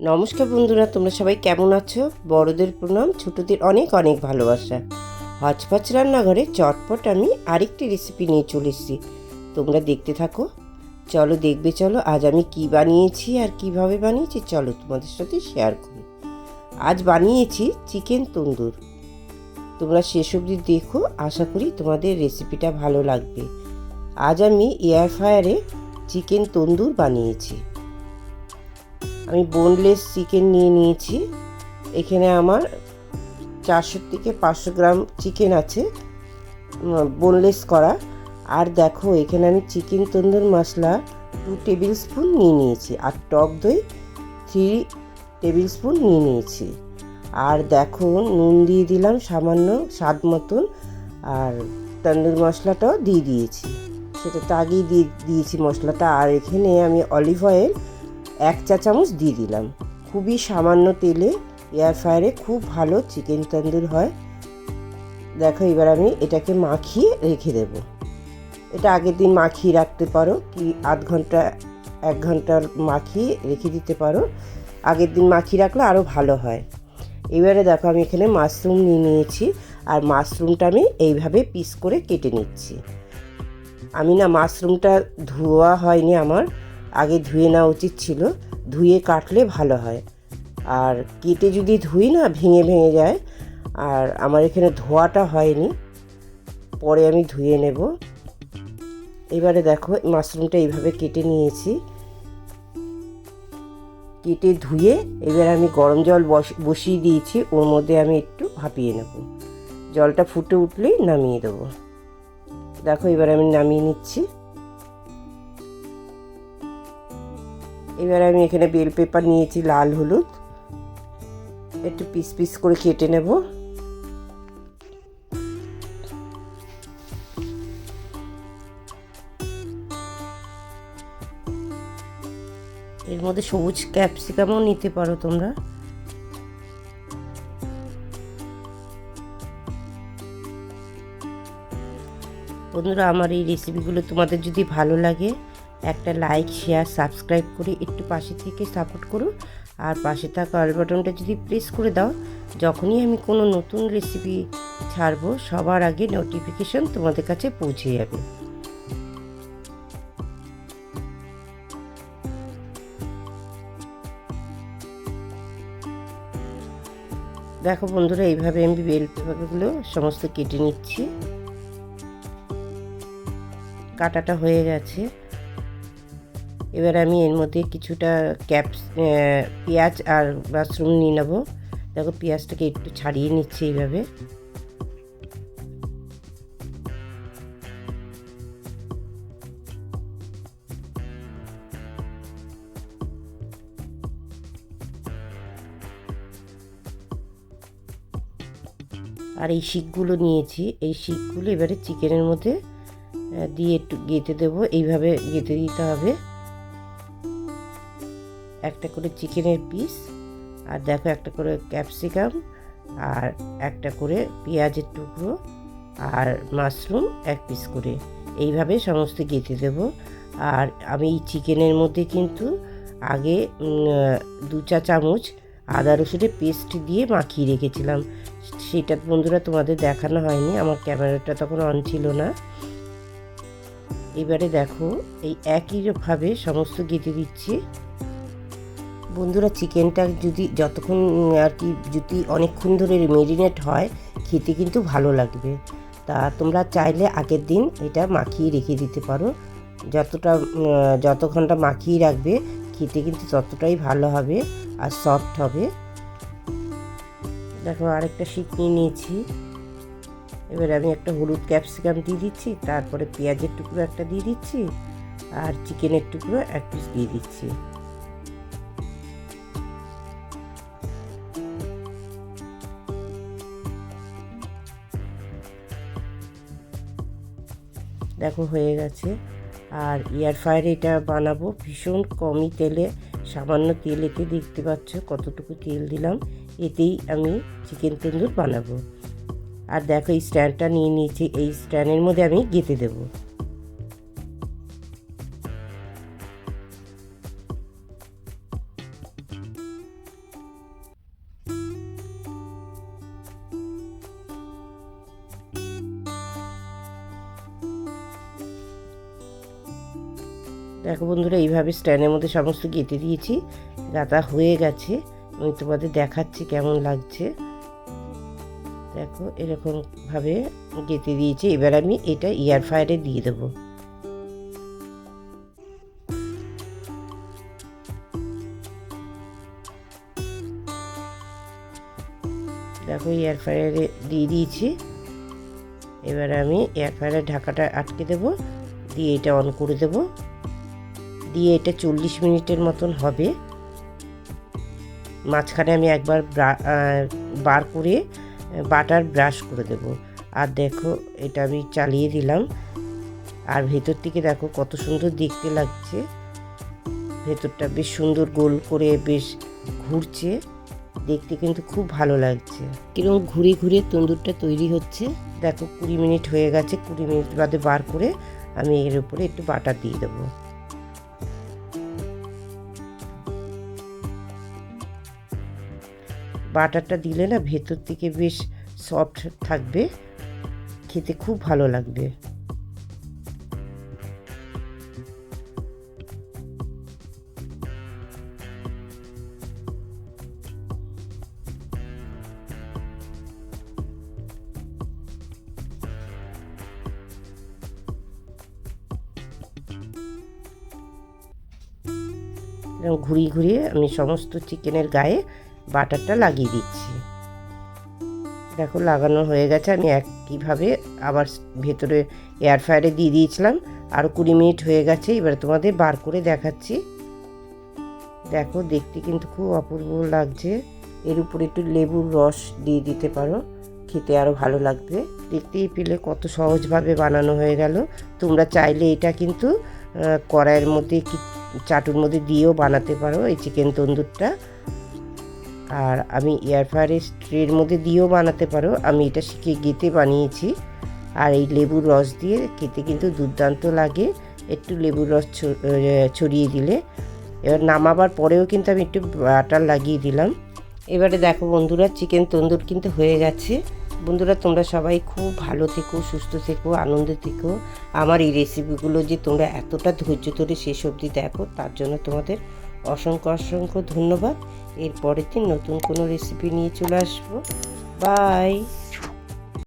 নমস্কার বন্ধুরা, তোমরা সবাই কেমন আছো? বড়দের প্রণাম, ছোটদের অনেক অনেক ভালোবাসা। হচপচ রান্নাঘরে চটপট আমি আরেকটি রেসিপি নিয়ে চলে এসেছি। তোমরা দেখতে থাকো। চলো দেখবে, চলো আজ আমি কি বানিয়েছি আর কীভাবে বানিয়েছি, চলো তোমাদের সাথে শেয়ার করি। আজ বানিয়েছি চিকেন তন্দুর। তোমরা শেষ অবধি দেখো, আশা করি তোমাদের রেসিপিটা ভালো লাগবে। আজ আমি এয়ার ফ্রায়ারে চিকেন তন্দুর বানিয়েছি। আমি বোনলেস চিকেন নিয়ে নিয়েছি। এখানে আমার চারশো থেকে পাঁচশো গ্রাম চিকেন আছে বোনলেস করা। আর দেখো, এখানে আমি chicken tandoor masala two tablespoon নিয়ে নিয়েছি, আর টক দই থ্রি টেবিল স্পুন নিয়ে নিয়েছি। আর দেখো, নুন দিয়ে দিলাম সামান্য স্বাদ মতন, আর তন্দুর মশলাটাও দিয়ে দিয়েছি। সেটা তো আগেই দিয়ে দিয়েছি মশলাটা। আর এখানে আমি অলিভ অয়েল এক চা চামচ দিয়ে দিলাম। খুবই সামান্য তেলে এয়ার ফ্রায়ারে খুব ভালো চিকেন তন্দুর হয়। দেখো এবার আমি এটাকে মাখিয়ে রেখে দেব। এটা আগের দিন মাখিয়ে রাখতে পারো কি আধ ঘণ্টা, এক ঘণ্টা মাখিয়ে রেখে দিতে পারো। আগের দিন মাখিয়ে রাখলে আরও ভালো হয়। এবারে দেখো আমি এখানে মাশরুম নিয়ে নিয়েছি আর মাশরুমটা আমি এইভাবে পিস করে কেটে নিচ্ছি। আমি না মাশরুমটা ধোয়া হয়নি আমার। আগে ধুয়ে নেওয়া উচিত ছিল। ধুয়ে কাটলে ভালো হয়। আর কেটে যদি ধুই না, ভেঙে ভেঙে যায়, আর আমার এখানে ধোয়াটা হয়নি, পরে আমি ধুয়ে নেব। এবারে দেখো মাশরুমটা এইভাবে কেটে নিয়েছি। কেটে ধুয়ে এবার আমি গরম জল বসিয়ে দিয়েছি, ওর মধ্যে আমি একটু ভাপিয়ে নেব। জলটা ফুটে উঠলেই নামিয়ে দেবো। দেখো, এবার আমি নামিয়ে নিচ্ছি। এবার আমি এখানে বেল পেপার নিয়েছি লাল হলুদ। একটু পিস পিস করে কেটে নেব। এর মধ্যে সবুজ ক্যাপসিকামও নিতে পারো তোমরা। বন্ধুরা, আমার এই রেসিপিগুলো তোমাদের যদি ভালো লাগে একটা লাইক শেয়ার সাবস্ক্রাইব করে একটু পাশে থেকে সাপোর্ট করো। আর পাশে থাকা অল বাটনটা যদি প্রেস করে দাও, যখনই আমি কোনো নতুন রেসিপি ছাড়বো, সবার আগে নোটিফিকেশন তোমাদের কাছে পৌঁছে যাবে। দেখো বন্ধুরা, এইভাবে আমি বেল পেপারগুলো সমস্ত কেটে নিচ্ছি। কাটাটা হয়ে গেছে। এবার আমি এর মধ্যে কিছুটা ক্যাপস পেঁয়াজ আর মাশরুম নিয়ে নেব। দেখো পেঁয়াজটাকে একটু ছাড়িয়ে নিচ্ছি এইভাবে। আর এই শিকগুলো নিয়েছি। এই শিকগুলো এবারে চিকেনের মধ্যে দিয়ে একটু গেঁথে দেবো। এইভাবে গেঁথে দিতে হবে। একটা করে চিকেনের পিস, আর দেখো একটা করে ক্যাপসিকাম, আর একটা করে পেঁয়াজের টুকরো, আর মাশরুম এক পিস করে। এইভাবে সমস্ত গেঁথে দেবো। আর আমি এই চিকেনের মধ্যে কিন্তু আগে দু চা চামচ আদা রসুনের পেস্ট দিয়ে মাখিয়ে রেখেছিলাম। সেটা বন্ধুরা তোমাদের দেখানো হয়নি, আমার ক্যামেরাটা তখন অন ছিল না। এবারে দেখো, এই একইভাবে সমস্ত গেঁথে দিচ্ছি। বন্ধুরা চিকেনটা যদি যতক্ষণ আর কি যদি অনেকক্ষণ ধরে মেরিনেট হয়, খেতে কিন্তু ভালো লাগবে। তা তোমরা চাইলে আগের দিন এটা মাখিয়ে রেখে দিতে পারো। যতটা যত মাখিয়ে রাখবে, খেতে কিন্তু ততটাই ভালো হবে আর সফট হবে। দেখো আরেকটা শিক নিয়ে নিয়েছি। এবার আমি একটা হলুদ ক্যাপসিকাম দিয়ে দিচ্ছি, তারপরে পেঁয়াজের টুকরো একটা দিয়ে দিচ্ছি, আর চিকেনের টুকরো এক পিস দিয়ে দিচ্ছি। দেখো হয়ে গেছে। আর এয়ার ফ্রায়ারে এটা বানাবো। ভীষণ কমই তেলে, সামান্য তেল এতে দেখতে পাচ্ছ কতটুকু তেল দিলাম। এতেই আমি চিকেন তন্দুর বানাবো। আর দেখো এই স্ট্যান্ডটা নিয়ে নিয়েছি, এই স্ট্যান্ডের মধ্যে আমি গেঁথে দেবো। দেখো বন্ধুরা, এইভাবে স্ট্যান্ডের মধ্যে সমস্ত গেঁথে দিয়েছি। গাঁথা হয়ে গেছে। আমি তোমাদের দেখাচ্ছি কেমন লাগছে। দেখো, এরকমভাবে গেঁথে দিয়েছি। এবার আমি এটা এয়ার ফায়ারে দিয়ে দেবো। দেখো এয়ার ফ্রায়ারে দিয়ে দিয়েছি। এবার আমি এয়ার ফ্রায়ারের ঢাকাটা আটকে দেব। দিয়ে এটা অন করে দেব। দিয়ে এটা চল্লিশ মিনিটের মতন হবে। মাঝখানে আমি একবার ব্রা- করে বাটার ব্রাশ করে দেব। আর দেখো, এটা আমি চালিয়ে দিলাম। আর ভেতর থেকে দেখো, কত সুন্দর দেখতে লাগছে। ভেতরটা বেশ সুন্দর গোল করে বেশ ঘুরছে। দেখতে কিন্তু খুব ভালো লাগছে। কীরকম ঘুরে ঘুরে তন্দুরটা তৈরি হচ্ছে। দেখো, কুড়ি মিনিট হয়ে গেছে। কুড়ি মিনিট বাদে বার করে আমি এর উপরে একটু বাটার দিয়ে দেবো। বাটারটা দিলে না ভেতর থেকে বেশ সফট থাকবে, খেতে খুব ভালো লাগবে। ঘুরিয়ে ঘুরিয়ে আমি সমস্ত চিকেনের গায়ে বাটারটা লাগিয়ে দিচ্ছি। দেখো, লাগানো হয়ে গেছে। আমি একইভাবে আবার ভেতরে এয়ার ফ্রায়ারে দিয়ে দিয়েছিলাম। আরও কুড়ি মিনিট হয়ে গেছে। এবারে তোমাদের বার করে দেখাচ্ছি। দেখো, দেখতে কিন্তু খুব অপূর্ব লাগছে। এর উপরে একটু লেবুর রস দিয়ে দিতে পারো। খেতে আরও ভালো লাগবে। দেখতেই পেলে কত সহজভাবে বানানো হয়ে গেল। তোমরা চাইলে এটা কিন্তু কড়াইয়ের মধ্যে চাটুর মধ্যে দিয়েও বানাতে পারো। এই চিকেন তন্দুরটা। আর আমি এয়ার ফ্রায়ারের ট্রের মধ্যে দিয়েও বানাতে পারো। আমি এটা শিখে গেতে বানিয়েছি। আর এই লেবুর রস দিয়ে খেতে কিন্তু দুর্দান্ত লাগে। একটু লেবুর রস ছড়িয়ে দিলে। এবার নামাবার পরেও কিন্তু আমি একটু বাটার লাগিয়ে দিলাম। এবারে দেখো বন্ধুরা চিকেন তন্দুর কিন্তু হয়ে গেছে। বন্ধুরা, তোমরা সবাই খুব ভালো থেকো, সুস্থ থেকো, আনন্দে থেকো। আমার এই রেসিপিগুলো যে তোমরা এতটা ধৈর্য ধরে শেষ অবধি দেখো, তার জন্য তোমাদের অসংখ্য অসংখ্য ধন্যবাদ। এর পরের দিন নতুন কোনো রেসিপি নিয়ে চলে আসব। বাই